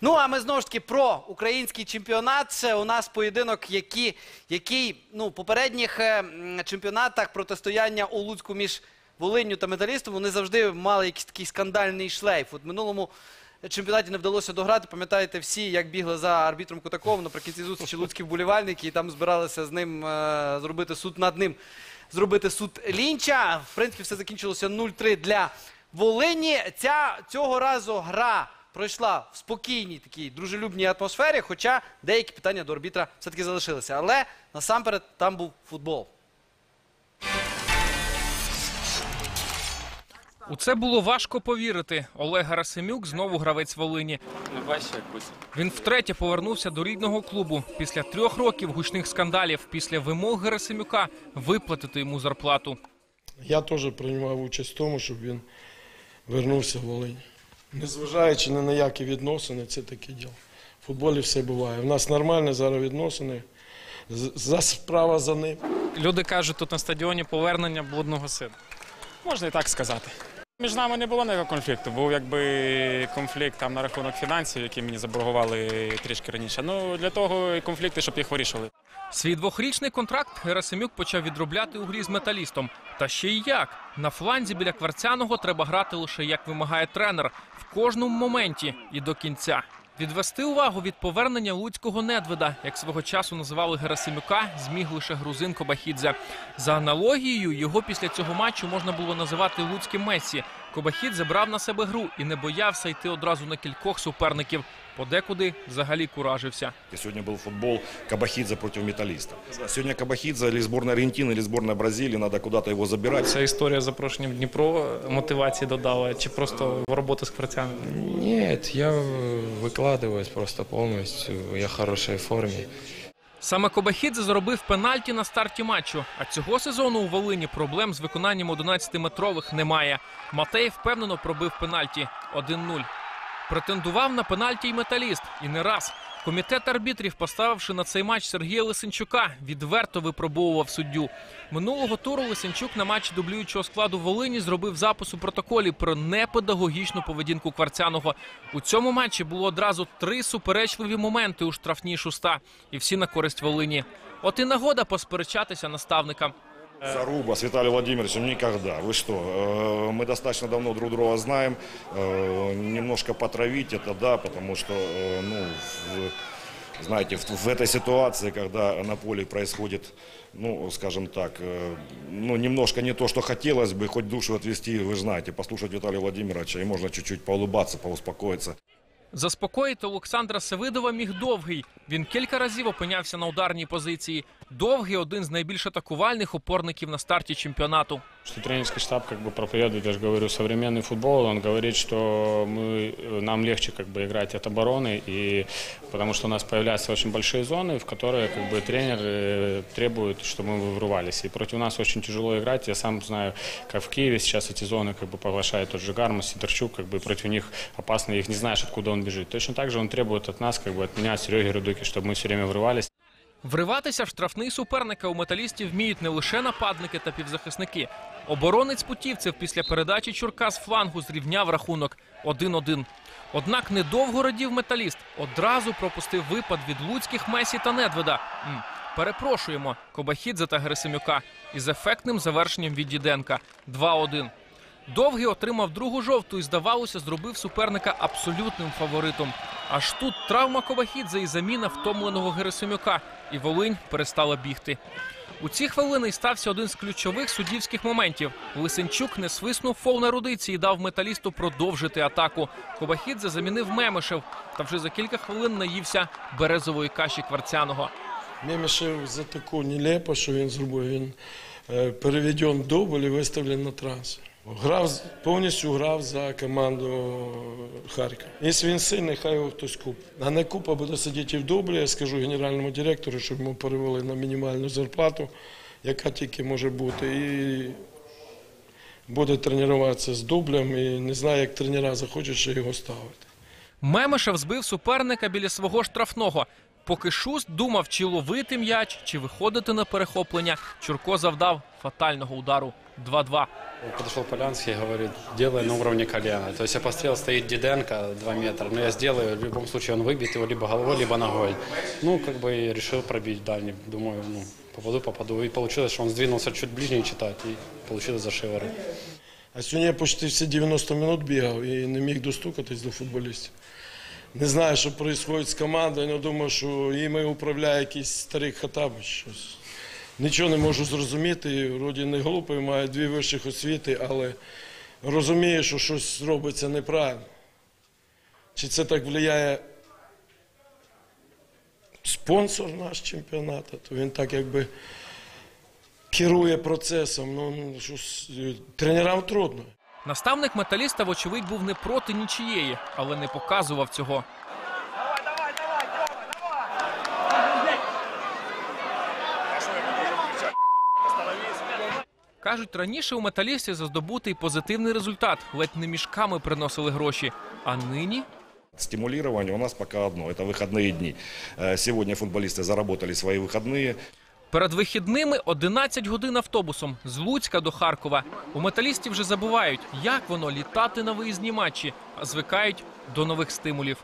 Ну а ми знову ж таки про український чемпіонат. Це у нас поєдинок, які, який ну, попередніх е, чемпіонатах протистояння у Луцьку між Волинню та металістом вони завжди мали якийсь такий скандальний шлейф. От минулому чемпіонаті не вдалося дограти. Пам'ятаєте всі, як бігли за арбітром Кутаковим наприкінці зустрічі луцькі вболівальники, і там збиралися з ним е, зробити суд над ним, зробити суд лінча. В принципі, все закінчилося 0-3 для Волині. Ця цього разу гра пройшла в спокійній такій дружелюбній атмосфері, хоча деякі питання до арбітра все-таки залишилися. Але насамперед там був футбол. У це було важко повірити. Олег Гарасимюк знову гравець Волині. Ну. Він втретє повернувся до рідного клубу після трьох років гучних скандалів, після вимог Герасимюка виплатити йому зарплату. Я теж приймав участь в тому, щоб він вернувся в Волинь. Незважаючи ні на які відносини, це таке діло. В футболі все буває. У нас нормальні зараз відносини. За справа за ним. Люди кажуть, тут на стадіоні повернення блудного сина. Можна і так сказати. Між нами не було ніякого конфлікту. Був якби конфлікт там на рахунок фінансів, які мені заборгували трішки раніше. Ну для того і конфлікти, щоб їх вирішили. Свій двохрічний контракт Герасимюк почав відробляти у грі з металістом. Та ще й як на фланзі біля кварцяного треба грати лише як вимагає тренер в кожному моменті і до кінця. Відвести увагу від повернення луцького недведа, як свого часу називали Герасимюка, зміг лише грузин Кобахідзе. За аналогією, його після цього матчу можна було називати луцьким Месі. Кобахідзе брав на себе гру і не боявся йти одразу на кількох суперників. Подекуди взагалі куражився. И Сегодня был футбол Кабахидзе против Металлиста. Сегодня Кабахидзе или сборная Аргентины, или сборная Бразилии, надо куда-то его забирать. Ця історія з запрошенням в Дніпро мотивації додала, чи просто робота з квартями? Нет, я выкладываюсь просто полностью. Я в хорошей форме. Саме Кобахідзе заробив пенальті на старті матчу. А цього сезону у Волині проблем з виконанням 11-метрових немає. Матей впевнено пробив пенальті 1-0. Претендував на пенальті й металіст. І не раз. Комітет арбітрів, поставивши на цей матч Сергія Лисенчука, відверто випробовував суддю. Минулого туру Лисенчук на матчі дублюючого складу Волині зробив запис у протоколі про непедагогічну поведінку Кварцяного. У цьому матчі було одразу три суперечливі моменти у штрафній шуста, і всі на користь Волині. От і нагода посперечатися наставникам. Заруба с Виталием Владимировичем никогда. Вы что? э, Мы достаточно давно друг друга знаем. Э, Немножко потравить это, да, потому что, э, ну, в- знаете, в, в этой ситуации, когда на поле происходит, ну, скажем так, э, ну, немножко не то, что хотелось бы, хоть душу отвести, вы же знаете, послушать Виталия Владимировича, и можно чуть-чуть поулыбаться, поуспокоиться. Заспокоїти Олександра Севидова міг довгий. Він кілька разів опинявся на ударній позиції. Довгий один з найбільш атакувальних опорників на старті чемпіонату. Что тренерский штаб как бы проповедует, я же говорю, современный футбол. Он говорит, что мы, нам легче как бы играть от обороны, и, потому что у нас появляются очень большие зоны, в которые как бы тренер э, требует, чтобы мы вырывались. И против нас очень тяжело играть. Я сам знаю, как в Киеве сейчас эти зоны как бы поглощает тот же Гармас, Сидорчук, как бы против них опасно, их не знаешь, откуда он бежит. Точно так же он требует от нас, как бы от меня, Сереги Рудыки, чтобы мы все время врывались. Вриватися в штрафний суперника у металістів вміють не лише нападники та півзахисники. Оборонець путівцев після передачі Чурка з флангу зрівняв рахунок 1-1. Однак недовго радів металіст. Одразу пропустив випад від луцьких Месі та Недведа. М, Перепрошуємо Кобахідзе та Герасимюка із ефектним завершенням від Діденка 2-1. Довгий отримав другу жовту і, здавалося, зробив суперника абсолютним фаворитом. Аж тут травма Ковахідзе і заміна втомленого Герасимюка, і Волинь перестала бігти. У ці хвилини й стався один з ключових суддівських моментів. Лисенчук не свиснув фол на рудиці і дав металісту продовжити атаку. Кобахідзе замінив Мемишев та вже за кілька хвилин наївся березової каші кварцяного. Мемішев за таку нелепо, що він зробив. Він е, переведен в дубль і виставлений на трансфер. Грав, повністю грав за команду Харкова. Якщо він сильний, хай його хтось купить. А не купа буде сидіти в дублі, я скажу генеральному директору, щоб йому перевели на мінімальну зарплату, яка тільки може бути. І буде тренуватися з дублем і не знаю, як тренера захочуть ще його ставити. Мемишев збив суперника біля свого штрафного. Поки Шуст думав, чи ловити м'яч, чи виходити на перехоплення, Чурко завдав фатального удару 2-2. Подошел Полянский и говорит, делай на уровне колена. То есть я пострел, стоит Диденко 2 метра, но я сделаю, в любом случае он выбьет его либо головой, либо ногой. Ну, как бы решил пробить дальний. Думаю, ну, попаду, попаду. И получилось, что он сдвинулся чуть ближнее читать, и получилось за шиворот. А сьогодні я почти всі 90 минут бігав і не міг достукатись до футболістів. Не знаю, що відбувається з командою, але думаю, що іми управляє якийсь старий Хатабич. Нічого не можу зрозуміти. Вроді не глупий, має дві вищих освіти, але розумію, що щось робиться неправильно. Чи це так впливає спонсор наш чемпіонату, то він так якби керує процесом. Ну, щось, е, тренерам трудно. Наставник металіста, вочевидь, був не проти нічієї, але не показував цього. Кажуть, раніше у металісті за здобутий позитивний результат ледь не мішками приносили гроші. А нині Стимулирование у нас пока одно – это выходные дни. Э, Сегодня футболисты заработали свои выходные. перед вихідними 11 годин автобусом з Луцька до Харкова. У металістів вже забувають, як воно літати на виїзні матчі, а звикають до нових стимулів.